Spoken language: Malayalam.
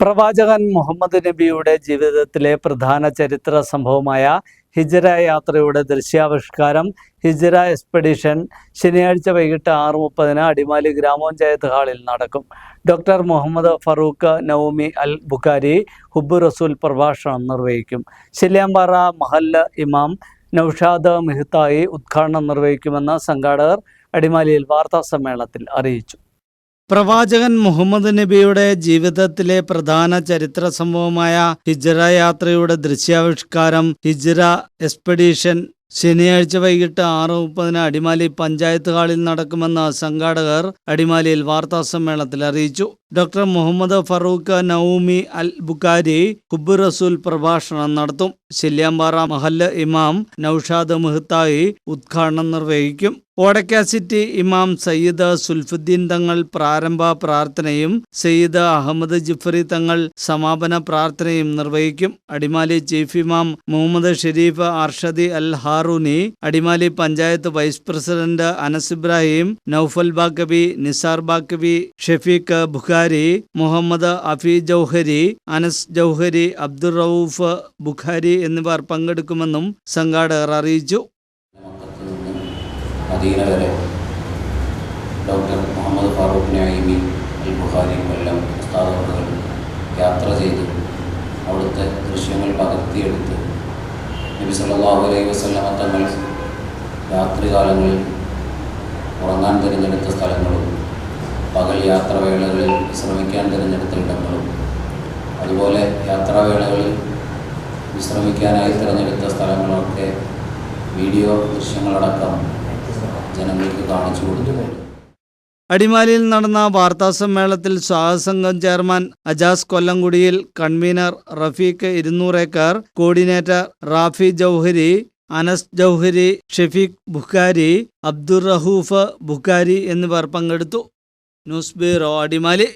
പ്രവാചകൻ മുഹമ്മദ് നബിയുടെ ജീവിതത്തിലെ പ്രധാന ചരിത്ര സംഭവമായ ഹിജറ യാത്രയുടെ ദൃശ്യാവിഷ്കാരം ഹിജറ എക്സ്പെഡിഷൻ ശനിയാഴ്ച വൈകിട്ട് ആറ് മുപ്പതിന് അടിമാലി ഗ്രാമപഞ്ചായത്ത് ഹാളിൽ നടക്കും. ഡോക്ടർ മുഹമ്മദ് ഫറൂഖ് നവമി അൽ ബുഖാരി ഹുബ് റസൂൽ പ്രഭാഷണം നിർവഹിക്കും. ശില്യാമ്പാറ മഹല്ല ഇമാം നൌഷാദ് മെഹ്തായി ഉദ്ഘാടനം നിർവഹിക്കുമെന്ന് സംഘാടകർ അടിമാലിയിൽ വാർത്താ സമ്മേളനത്തിൽ അറിയിച്ചു. പ്രവാചകൻ മുഹമ്മദ് നബിയുടെ ജീവിതത്തിലെ പ്രധാന ചരിത്ര സംഭവമായ ഹിജ്റ യാത്രയുടെ ദൃശ്യാവിഷ്കാരം ഹിജ്റ എക്സ്പെഡീഷൻ ശനിയാഴ്ച വൈകിട്ട് ആറ് മുപ്പതിന് അടിമാലി പഞ്ചായത്ത് ഹാളിൽ നടക്കുമെന്ന് സംഘാടകർ അടിമാലിയിൽ വാർത്താ സമ്മേളനത്തിൽ അറിയിച്ചു. ഡോക്ടർ മുഹമ്മദ് ഫറൂഖ് നൌമി അൽ ബുഖാരി ഹുബ് റസൂൽ പ്രഭാഷണം നടത്തും. ശല്യാമ്പാറ മഹല്ല ഇമാം നൌഷാദ് മെഹ്തായി ഉദ്ഘാടനം നിർവഹിക്കും. ഓടക്കാസിറ്റി ഇമാം സയ്യിദ് സുൽഫുദ്ദീൻ തങ്ങൾ പ്രാരംഭ പ്രാർത്ഥനയും സയ്യിദ് അഹമ്മദ് ജിഫറി തങ്ങൾ സമാപന പ്രാർത്ഥനയും നിർവഹിക്കും. Adimali chief imam Muhammad Sharif Arshadi Al Haruni Adimali panchayat vice president Anas Ibrahim Naufal Baqavi Nisar Baqavi Shefeeq Bukhari Muhammad Afi Jauhari Anas Jauhari Abdul Rauf Bukhari എന്നിവർ പങ്കെടുക്കുമെന്നും സംഘാടകർ അറിയിച്ചു. വരെ ഡോക്ടർ മുഹമ്മദ് ഫാറൂഖ് എല്ലാം യാത്ര ചെയ്ത്. അവിടുത്തെ ദൃശ്യങ്ങൾ പകർത്തിയെടുത്ത് നബി സല്ലല്ലാഹു അലൈഹി വസല്ലമ തങ്ങൾ രാത്രികാലങ്ങളിൽ ഉറങ്ങാൻ തിരഞ്ഞെടുത്ത സ്ഥലങ്ങളും പകൽ യാത്രാവേളകളിൽ വിശ്രമിക്കാൻ തിരഞ്ഞെടുത്ത ഇടങ്ങളും അതുപോലെ യാത്രാവേളകളിൽ വിശ്രമിക്കാനായി തിരഞ്ഞെടുത്ത സ്ഥലങ്ങളൊക്കെ വീഡിയോ ദൃശ്യങ്ങളടക്കം ജനങ്ങൾക്ക് കാണിച്ചു കൊടുത്തിട്ടുണ്ട് അടിമാലിയിൽ നടന്ന വാർത്താ സമ്മേളനത്തിൽ സ്വാഹസംഘം ചെയർമാൻ അജാസ് കൊല്ലംകുടിയിൽ കൺവീനർ റഫീഖ് ഇരുന്നൂറേക്കർ കോർഡിനേറ്റർ റാഫി ജൗഹരി അനസ് ജൗഹരി ഷെഫീഖ് ബുഖാരി അബ്ദുറഹൂഫ് ബുഖാരി എന്നിവർ പങ്കെടുത്തു. News bureau Adimali.